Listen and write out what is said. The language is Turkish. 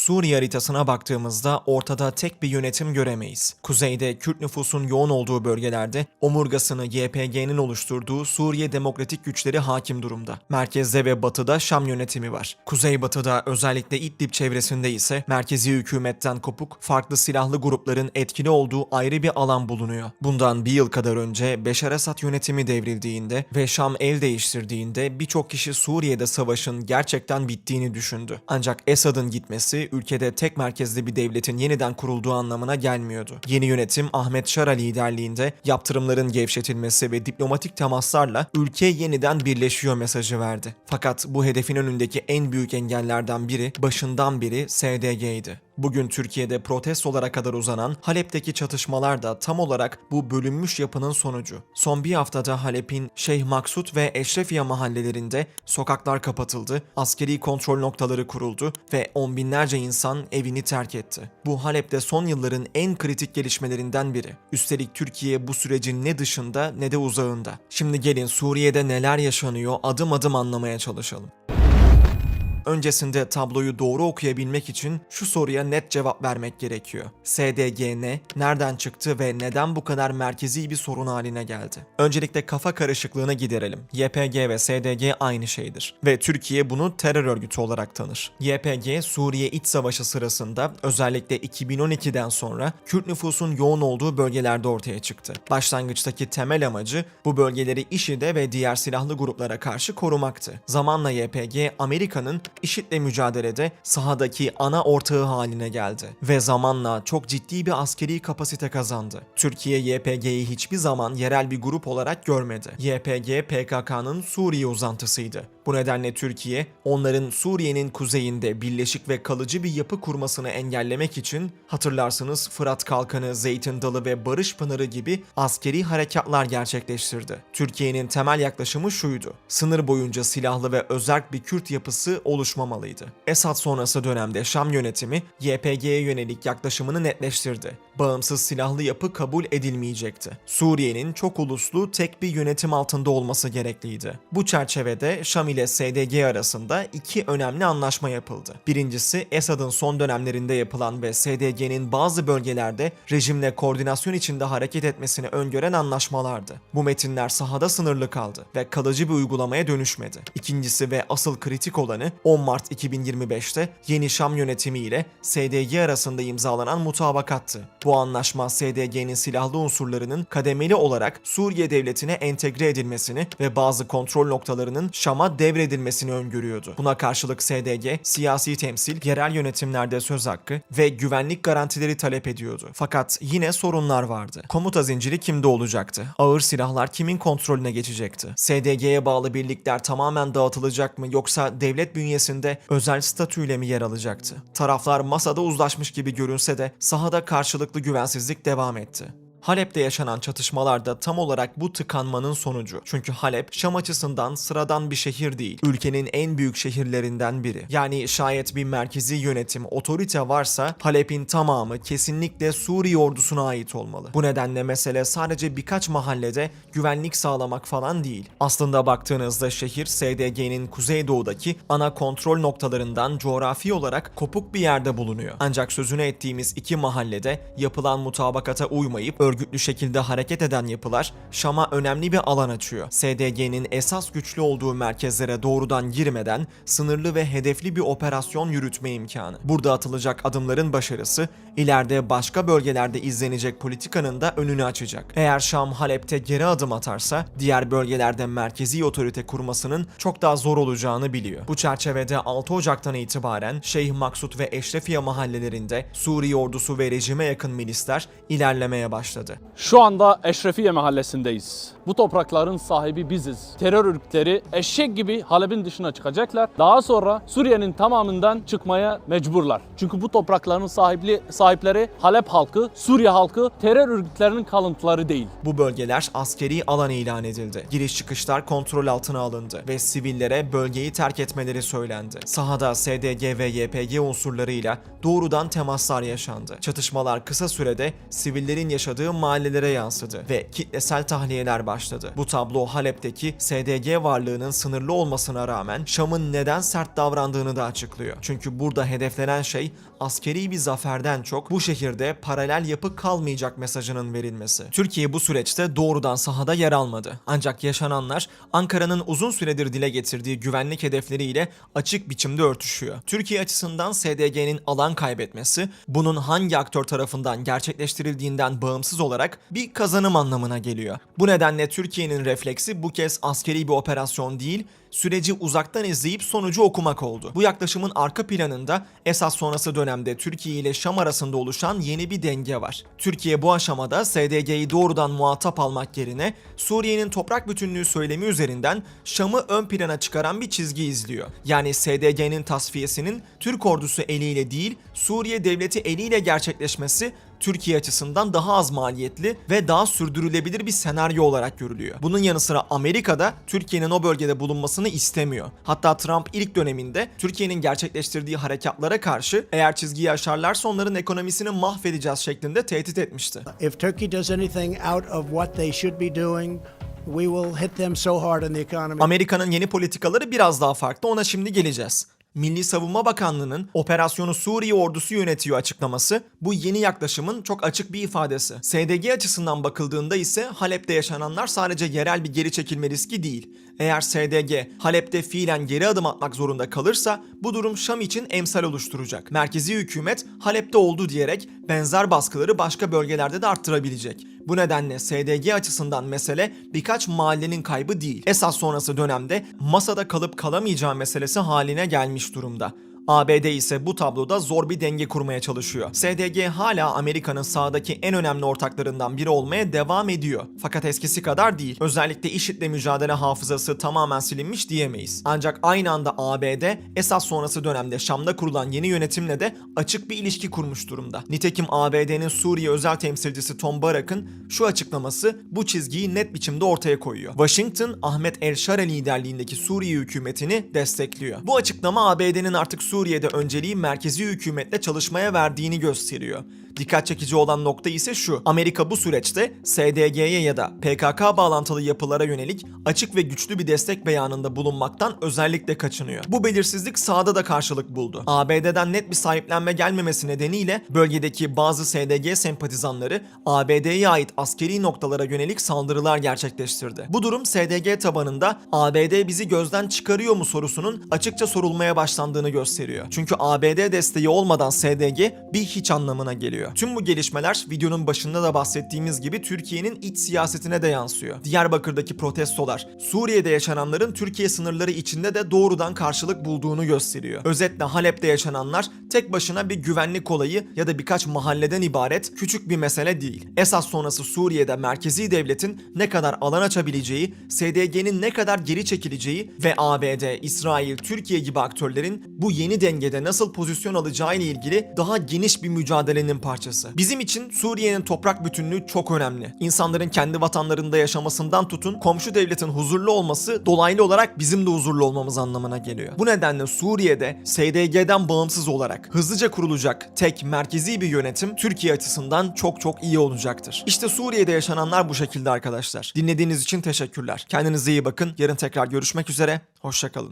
Suriye haritasına baktığımızda ortada tek bir yönetim göremeyiz. Kuzeyde Kürt nüfusun yoğun olduğu bölgelerde omurgasını YPG'nin oluşturduğu Suriye Demokratik Güçleri hakim durumda. Merkezde ve batıda Şam yönetimi var. Kuzeybatıda özellikle İdlib çevresinde ise merkezi hükümetten kopuk farklı silahlı grupların etkili olduğu ayrı bir alan bulunuyor. Bundan bir yıl kadar önce Beşar Esad yönetimi devrildiğinde ve Şam el değiştirdiğinde birçok kişi Suriye'de savaşın gerçekten bittiğini düşündü. Ancak Esad'ın gitmesi ülkede tek merkezli bir devletin yeniden kurulduğu anlamına gelmiyordu. Yeni yönetim Ahmet Şara liderliğinde yaptırımların gevşetilmesi ve diplomatik temaslarla ülke yeniden birleşiyor mesajı verdi. Fakat bu hedefin önündeki en büyük engellerden biri başından beri SDG'ydi. Bugün Türkiye'de protestolara kadar uzanan Halep'teki çatışmalar da tam olarak bu bölünmüş yapının sonucu. Son bir haftada Halep'in Şeyh Maksut ve Eşrefiye mahallelerinde sokaklar kapatıldı, askeri kontrol noktaları kuruldu ve on binlerce insan evini terk etti. Bu Halep'te son yılların en kritik gelişmelerinden biri. Üstelik Türkiye bu sürecin ne dışında ne de uzağında. Şimdi gelin Suriye'de neler yaşanıyor adım adım anlamaya çalışalım. Öncesinde tabloyu doğru okuyabilmek için şu soruya net cevap vermek gerekiyor. SDG ne, nereden çıktı ve neden bu kadar merkezi bir sorun haline geldi? Öncelikle kafa karışıklığını giderelim. YPG ve SDG aynı şeydir ve Türkiye bunu terör örgütü olarak tanır. YPG Suriye İç Savaşı sırasında özellikle 2012'den sonra Kürt nüfusun yoğun olduğu bölgelerde ortaya çıktı. Başlangıçtaki temel amacı bu bölgeleri IŞİD'e ve diğer silahlı gruplara karşı korumaktı. Zamanla YPG Amerika'nın IŞİD'le mücadelede sahadaki ana ortağı haline geldi ve zamanla çok ciddi bir askeri kapasite kazandı. Türkiye YPG'yi hiçbir zaman yerel bir grup olarak görmedi. YPG PKK'nın Suriye uzantısıydı. Bu nedenle Türkiye onların Suriye'nin kuzeyinde birleşik ve kalıcı bir yapı kurmasını engellemek için hatırlarsınız Fırat Kalkanı, Zeytin Dalı ve Barış Pınarı gibi askeri harekatlar gerçekleştirdi. Türkiye'nin temel yaklaşımı şuydu. Sınır boyunca silahlı ve özerk bir Kürt yapısı oluşmamalıydı. Esad sonrası dönemde Şam yönetimi YPG'ye yönelik yaklaşımını netleştirdi. Bağımsız silahlı yapı kabul edilmeyecekti. Suriye'nin çok uluslu tek bir yönetim altında olması gerekliydi. Bu çerçevede Şam ile SDG arasında iki önemli anlaşma yapıldı. Birincisi Esad'ın son dönemlerinde yapılan ve SDG'nin bazı bölgelerde rejimle koordinasyon içinde hareket etmesini öngören anlaşmalardı. Bu metinler sahada sınırlı kaldı ve kalıcı bir uygulamaya dönüşmedi. İkincisi ve asıl kritik olanı 10 Mart 2025'te yeni Şam yönetimi ile SDG arasında imzalanan mutabakattı. Bu anlaşma SDG'nin silahlı unsurlarının kademeli olarak Suriye devletine entegre edilmesini ve bazı kontrol noktalarının Şam'a devredilmesini öngörüyordu. Buna karşılık SDG, siyasi temsil, yerel yönetimlerde söz hakkı ve güvenlik garantileri talep ediyordu. Fakat yine sorunlar vardı. Komuta zinciri kimde olacaktı? Ağır silahlar kimin kontrolüne geçecekti? SDG'ye bağlı birlikler tamamen dağıtılacak mı yoksa devlet bünyesinde özel statüyle mi yer alacaktı? Taraflar masada uzlaşmış gibi görünse de sahada karşılıklı güvensizlik devam etti. Halep'te yaşanan çatışmalarda tam olarak bu tıkanmanın sonucu. Çünkü Halep Şam açısından sıradan bir şehir değil. Ülkenin en büyük şehirlerinden biri. Yani şayet bir merkezi yönetim, otorite varsa Halep'in tamamı kesinlikle Suriye ordusuna ait olmalı. Bu nedenle mesele sadece birkaç mahallede güvenlik sağlamak falan değil. Aslında baktığınızda şehir SDG'nin kuzeydoğudaki ana kontrol noktalarından coğrafi olarak kopuk bir yerde bulunuyor. Ancak sözünü ettiğimiz iki mahallede yapılan mutabakata uymayıp örgütlü şekilde hareket eden yapılar Şam'a önemli bir alan açıyor. SDG'nin esas güçlü olduğu merkezlere doğrudan girmeden sınırlı ve hedefli bir operasyon yürütme imkanı. Burada atılacak adımların başarısı ileride başka bölgelerde izlenecek politikanın da önünü açacak. Eğer Şam Halep'te geri adım atarsa diğer bölgelerde merkezi otorite kurmasının çok daha zor olacağını biliyor. Bu çerçevede 6 Ocak'tan itibaren Şeyh Maksut ve Eşrefiye mahallelerinde Suriye ordusu ve rejime yakın milisler ilerlemeye başladı. Şu anda Eşrefiye mahallesindeyiz. Bu toprakların sahibi biziz. Terör örgütleri eşek gibi Halep'in dışına çıkacaklar. Daha sonra Suriye'nin tamamından çıkmaya mecburlar. Çünkü bu toprakların sahipli, sahipleri Halep halkı, Suriye halkı terör örgütlerinin kalıntıları değil. Bu bölgeler askeri alan ilan edildi. Giriş çıkışlar kontrol altına alındı ve sivillere bölgeyi terk etmeleri söylendi. Sahada SDG ve YPG unsurlarıyla doğrudan temaslar yaşandı. Çatışmalar kısa sürede sivillerin yaşadığı yaşadığı mahallelere yansıdı ve kitlesel tahliyeler başladı. Bu tablo Halep'teki SDG varlığının sınırlı olmasına rağmen Şam'ın neden sert davrandığını da açıklıyor. Çünkü burada hedeflenen şey askeri bir zaferden çok bu şehirde paralel yapı kalmayacak mesajının verilmesi. Türkiye bu süreçte doğrudan sahada yer almadı. Ancak yaşananlar Ankara'nın uzun süredir dile getirdiği güvenlik hedefleriyle açık biçimde örtüşüyor. Türkiye açısından SDG'nin alan kaybetmesi bunun hangi aktör tarafından gerçekleştirildiğinden bağımsız olarak bir kazanım anlamına geliyor. Bu nedenle Türkiye'nin refleksi bu kez askeri bir operasyon değil, süreci uzaktan izleyip sonucu okumak oldu. Bu yaklaşımın arka planında esas sonrası dönemde Türkiye ile Şam arasında oluşan yeni bir denge var. Türkiye bu aşamada SDG'yi doğrudan muhatap almak yerine Suriye'nin toprak bütünlüğü söylemi üzerinden Şam'ı ön plana çıkaran bir çizgi izliyor. Yani SDG'nin tasfiyesinin Türk ordusu eliyle değil Suriye devleti eliyle gerçekleşmesi Türkiye açısından daha az maliyetli ve daha sürdürülebilir bir senaryo olarak görülüyor. Bunun yanı sıra Amerika'da Türkiye'nin o bölgede bulunmasını istemiyor. Hatta Trump ilk döneminde Türkiye'nin gerçekleştirdiği harekatlara karşı eğer çizgiyi aşarlarsa onların ekonomisini mahvedeceğiz şeklinde tehdit etmişti. If Turkey does anything out of what they should be doing, we will hit them so hard in the economy. Amerika'nın yeni politikaları biraz daha farklı ona şimdi geleceğiz. Milli Savunma Bakanlığı'nın operasyonu Suriye ordusu yönetiyor açıklaması bu yeni yaklaşımın çok açık bir ifadesi. SDG açısından bakıldığında ise Halep'te yaşananlar sadece yerel bir geri çekilme riski değil. Eğer SDG Halep'te fiilen geri adım atmak zorunda kalırsa bu durum Şam için emsal oluşturacak. Merkezi hükümet Halep'te oldu diyerek benzer baskıları başka bölgelerde de arttırabilecek. Bu nedenle SDG açısından mesele birkaç mahallenin kaybı değil. Esas sonrası dönemde masada kalıp kalamayacağı meselesi haline gelmiş durumda. ABD ise bu tabloda zor bir denge kurmaya çalışıyor. SDG hala Amerika'nın sağdaki en önemli ortaklarından biri olmaya devam ediyor. Fakat eskisi kadar değil. Özellikle IŞİD'le mücadele hafızası tamamen silinmiş diyemeyiz. Ancak aynı anda ABD esas sonrası dönemde Şam'da kurulan yeni yönetimle de açık bir ilişki kurmuş durumda. Nitekim ABD'nin Suriye özel temsilcisi Tom Barak'ın şu açıklaması bu çizgiyi net biçimde ortaya koyuyor. Washington, Ahmet El-Şara liderliğindeki Suriye hükümetini destekliyor. Bu açıklama ABD'nin artık Suriye'de önceliği merkezi hükümetle çalışmaya verdiğini gösteriyor. Dikkat çekici olan nokta ise şu. Amerika bu süreçte SDG'ye ya da PKK bağlantılı yapılara yönelik açık ve güçlü bir destek beyanında bulunmaktan özellikle kaçınıyor. Bu belirsizlik sahada da karşılık buldu. ABD'den net bir sahiplenme gelmemesi nedeniyle bölgedeki bazı SDG sempatizanları ABD'ye ait askeri noktalara yönelik saldırılar gerçekleştirdi. Bu durum SDG tabanında ABD bizi gözden çıkarıyor mu sorusunun açıkça sorulmaya başlandığını gösteriyor. Çünkü ABD desteği olmadan SDG bir hiç anlamına geliyor. Tüm bu gelişmeler videonun başında da bahsettiğimiz gibi Türkiye'nin iç siyasetine de yansıyor. Diyarbakır'daki protestolar, Suriye'de yaşananların Türkiye sınırları içinde de doğrudan karşılık bulduğunu gösteriyor. Özetle Halep'te yaşananlar tek başına bir güvenlik olayı ya da birkaç mahalleden ibaret küçük bir mesele değil. Esas sonrası Suriye'de merkezi devletin ne kadar alan açabileceği, SDG'nin ne kadar geri çekileceği ve ABD, İsrail, Türkiye gibi aktörlerin bu yeni dengede nasıl pozisyon alacağı ile ilgili daha geniş bir mücadelenin parçası. Bizim için Suriye'nin toprak bütünlüğü çok önemli. İnsanların kendi vatanlarında yaşamasından tutun komşu devletin huzurlu olması dolaylı olarak bizim de huzurlu olmamız anlamına geliyor. Bu nedenle Suriye'de SDG'den bağımsız olarak hızlıca kurulacak tek merkezi bir yönetim Türkiye açısından çok çok iyi olacaktır. İşte Suriye'de yaşananlar bu şekilde arkadaşlar. Dinlediğiniz için teşekkürler. Kendinize iyi bakın. Yarın tekrar görüşmek üzere. Hoşçakalın.